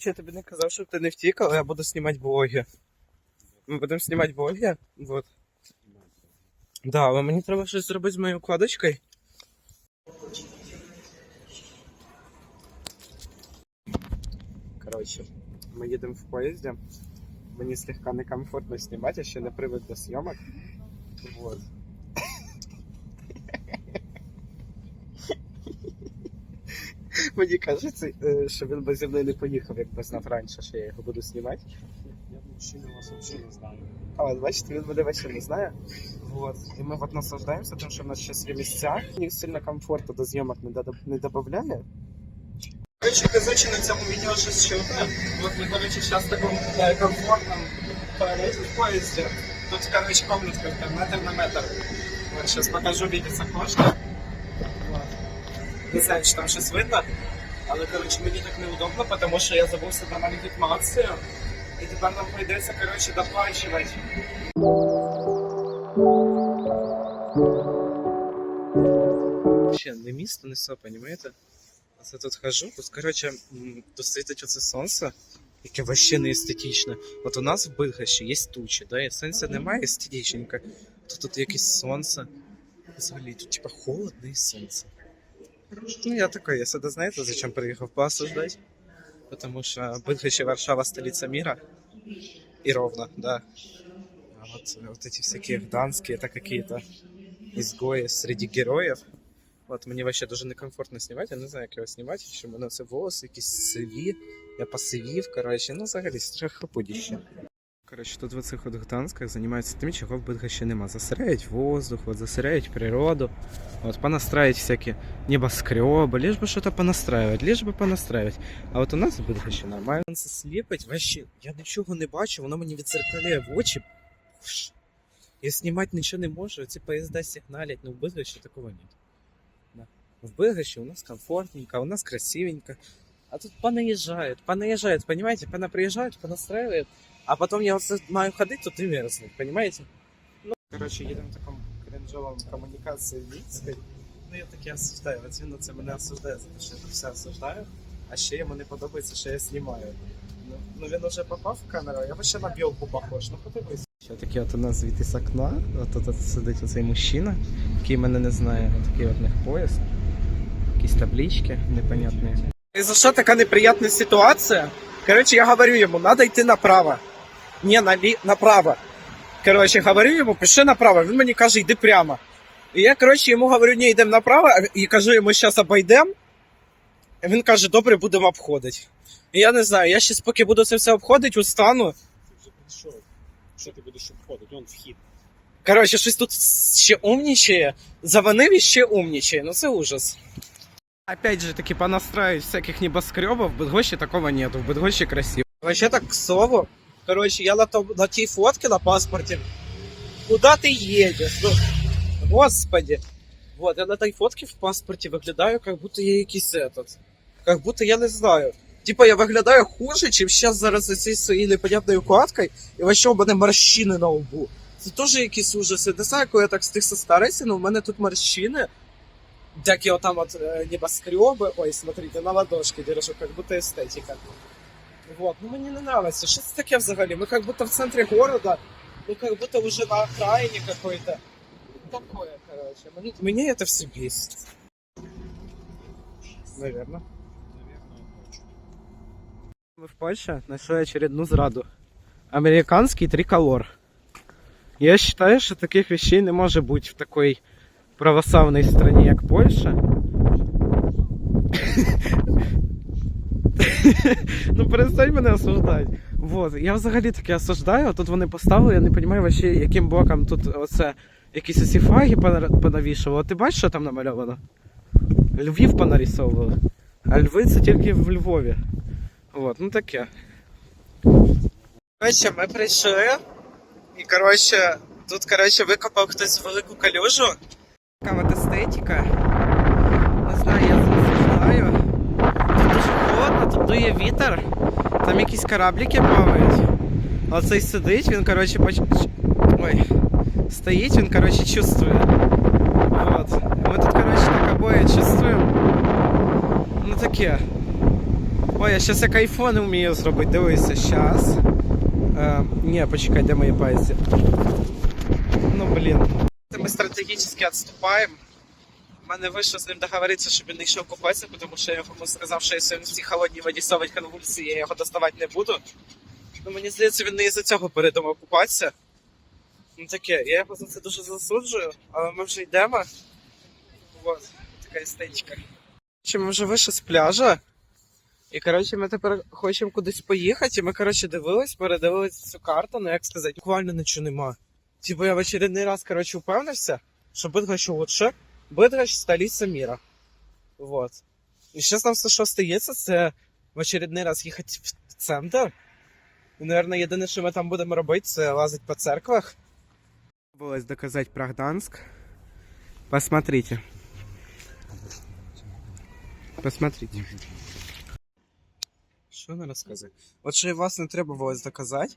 Чи я тобі не казав, щоб ти не втік, але я буду знімати блоги. Ми будемо знімати блоги. Вот. Да, але мені треба щось зробити з моєю укладочкою. Коротше, ми їдемо в поїзді. Мені слегка некомфортно знімати, я ще не привик до зйомок. Вот. Мені кажеться, е, що він би зі мною не поїхав, якби знав раніше, що я його буду знімати. Я мужчина вас вообще не знаю. А бачите, він мене вообще не знає. Вот. І ми от наслаждаємося, тому що в нас зараз є місця. Мені сильно комфорту до зйомок не, додає. Короче, короче, на цьому відео щось чути. Вот ми, короче, зараз в такому е, комфортному туалеті в поїзді. Тут, короче, комнатка метр на метр. Вот, сейчас покажу окошка. Вот. Не знаю, чи там щось видно. Але, короче, мені так неудобно, тому що я забувся на легітимацію. І тепер нам прийдеться, короче, доплачувати. Ще не місто, не все? А це тут хожу, тут, короче, м, тут світить оце сонце, яке вообще не естетичне. От у нас в Бидгощі є тучі, да, і сонця немає естетичненько. Тут, тут якесь сонце. Взагалі, тут типа холодно і сонце. Ну, я такой, я сюда, знаете, зачем приехал поосуждать? Потому что Быдгощ и Варшава столица мира. И ровно, да. А вот, вот эти всякие гданские, это какие-то изгои среди героев. От мені вообще дуже некомфортно знімати, я не знаю, як його знімати, що в мене це волоси, якісь сиві, я посивів, коротше, ну взагалі страхопудіще. Коротше, тут в оцих от гдансках займаються тим, чого в Бидгощі нема. Засирають воздух, от, засирають природу, от, понастрають всякі небоскребы, лишь бы что-то понастраивать, лишь бы понастраивать. А от у нас в Бидгощі нормально. Сонце сліпить, вообще, я нічого не бачу, воно мені відзеркаляє в очі. Пш. Я знімати нічого не можу, ці поїзда сигналять, но в Бидгощі такого нет. Да. В Бидгощі у нас комфортненько, у нас красивенько. А тут понаезжают, понаезжают, понимаете? Понаприезжают, понастраивают. А потом я вот маю ходить, тут и мерзнуть, понимаете? Ну, короче, едем в таком кринжовом коммуникации Львівської. Ну, я таки осуждаю. От він це мене осуждає за те, що я це все осуждаю. А ще йому не подобається, що я знімаю. Ну, ну він уже попав в камеру, я вообще на білку похож. Ну подивись. Ще таке от у нас звідти з окна. От тут сидить оцей мужчина, який мене не знає. От такий от них пояс. Якісь таблички непонятні. І за що така неприятна ситуація? Короче, я говорю йому, надо йти направо. Не, налі... направо. Короче, говорю йому, пиши направо. Він мені каже, йди прямо. І я, коротше, йому говорю, ні, йдемо направо, і кажу йому, зараз обійдемо. І він каже, добре, будемо обходити. І я не знаю, я ще поки буду це все обходити, устану. Ти вже. Що ти будеш обходити? Он вхід. Коротше, щось тут ще умнічає. Заванив і ще умнічає. Ну це ужас. Опять же таки понастраивать всяких небоскребов, в Быдгоще такого нету, в Быдгоще красиво. Вообще так к слову, короче, я на, том, на тей фотке на паспорте, куда ты едешь? Ну, господи. Вот, я на той фотке в паспорте выглядаю, как будто я якийсь этот. Как будто я не знаю. Типа я виглядаю хуже, чем сейчас зараз за цією своєю непонятною укладкою, і вообще у мене морщини на лбу. Це теж якісь ужаси. Не знаю, коли я так стиг состаритися, але у мене тут морщини. Такі отам от е, небоскреби. Ой, смотрите, на ладошки держу, как будто естетика. Вот, ну мені не нравится. Що це таке взагалі? Ми как будто в центрі города, ну как будто уже на окраине какой-то. Такое, короче. Мені, меня это все бесит. Наверное. Навірно, хочу. Мы в Польше нашли очередную зраду. Американский триколор. Я считаю, что таких вещей не может быть в такой православной стране, як Польша. ну перестань мене осуждати. Вот. Я взагалі таке осуждаю, тут вони поставили, я не розумію вообще, яким боком тут оце якісь оці пона- понавішували. Ти бачиш, що там намальовано? Львів понарисовували. А льви це тільки в Львові. Вот, ну таке. Короче, ми прийшли. І коротше, тут коротше викопав хтось велику калюжу. Така от естетика. холодно, тут дує вітер. Там якісь кораблики плавають. А Оцей сидить, він, коротше, поч... Ой. Стоїть, він, коротше, чувствує. Вот. Ми тут, коротше, так обоє чувствуємо. Ну таке. Ой, я щас як айфон вмію зробити, дивися, щас. Е, ні, почекай, де мої пальці? Ну блін. Ми стратегічно відступаємо. Мене вийшло з ним договоритися, щоб він не йшов купатися, тому що я йому сказав, що якщо він в цій холодній воді совить конвульсії, я його доставати не буду. Ну мені здається, він не із-за цього передумав купатися. Ну таке, я його за це дуже засуджую, але ми вже йдемо. Вот, така істечка. Ми вже вийшли з пляжа? І коротше, ми тепер хочемо кудись поїхати, і ми, коротше, дивились, передивились цю карту, ну як сказати, буквально нічого нема. Типу я в очередний раз, коротше, упевнився, що Бидгощ лучше, Бидгощ столиця міра. Вот. І зараз нам все, що остається, це в очередний раз їхати в центр. І, наверное, єдине, що ми там будемо робити, це лазити по церквах. Булось доказати про Гданськ. Посмотрите. Посмотрите. Що не розказує? От що і вас не треба було доказати.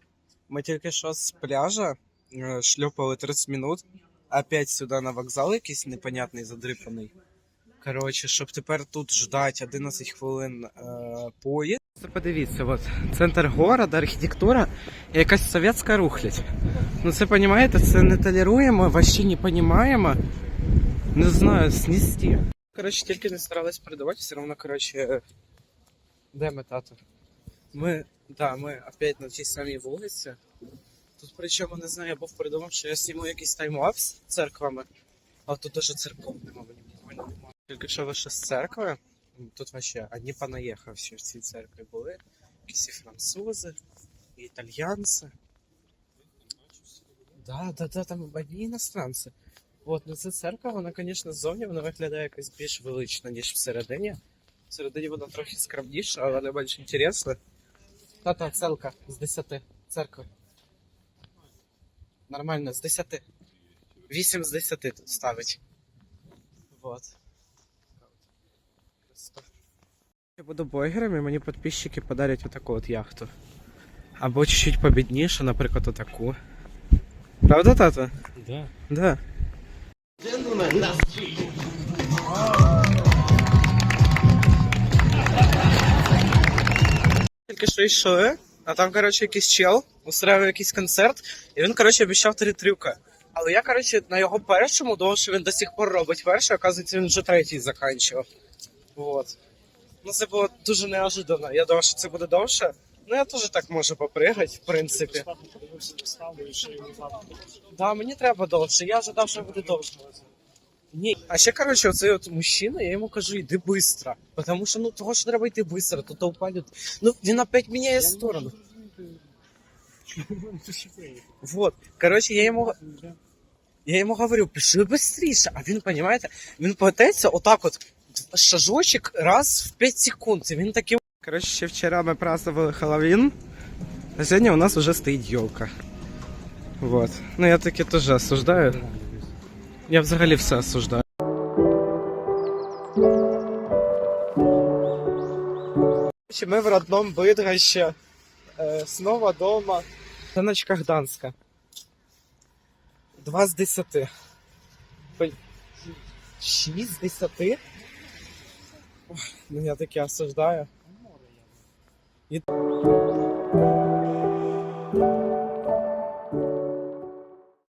Ми тільки що з пляжа е, шльопали 30 минут, опять сюди на вокзал якийсь непонятний задрипаний. Коротше, щоб тепер тут ждати 11 хвилин е, поїзд. Подивіться, от центр города, архітектура якась совєтська рухлядь. Ну це розумієте, це не толеруємо, вообще не розуміємо. Не знаю, снести. Коротше, тільки не старались передавати, все одно, коротше, де ми, тато? Ми, да, ми опять на тій самій вулиці. Тут причому, не знаю, я був придумав, що я зніму якийсь таймлапс церквами, а тут даже церков нема, мені буквально нема. Тільки що вийшли з церкви, тут вообще одні понаїхавші в цій церкві були. Якісь і французи, і італьянці. Да, да, да, там одні іностранці. От, ну ця церква, вона, звісно, ззовні вона виглядає якось більш велично, ніж всередині. Всередині вона трохи скромніша, але не більш інтересна. Тата, оценка з 10 церкви. Нормально, з 10. 8 з 10 тут ставить. Вот. Я буду блогером, і мені підписчики подарять отаку от яхту. Або чуть-чуть побідніше, наприклад, отаку. Правда, тата? Да. Да. Тільки що йшли, а там, коротше, якийсь чел устраиває якийсь концерт, і він, коротше, обіцяв три трюка. Але я, коротше, на його першому думав, що він до сих пор робить перший, оказується, він вже третій заканчував. Вот. Ну, це було дуже неожиданно. Я думав, що це буде довше. Ну, я теж так можу попригати, в принципі. Да, мені треба довше. Я ожидав, що буде довше. Ні. А ще, коротше, оцей от мужчина, я йому кажу, йди швидко. Тому що ну того що треба йти швидко, то толпа людей. Ну, він опять міняє сторону. Вот. Коротше, я йому. Я йому говорю, пішли швидше, а він, розумієте, він плететься отак от шажочок раз в 5 секунд. І він такий. Коротше, ще вчора ми праздновали Хэллоуін, а сьогодні у нас вже стоїть елка. Вот. Ну я таки теж осуждаю. Я взагалі все осуждаю. Ми в родном Бидгоще. Е, снова дома. Таночка Гданська. Два з десяти. Ой, Шість з десяти? Ой, Ну я таки осуждаю. І-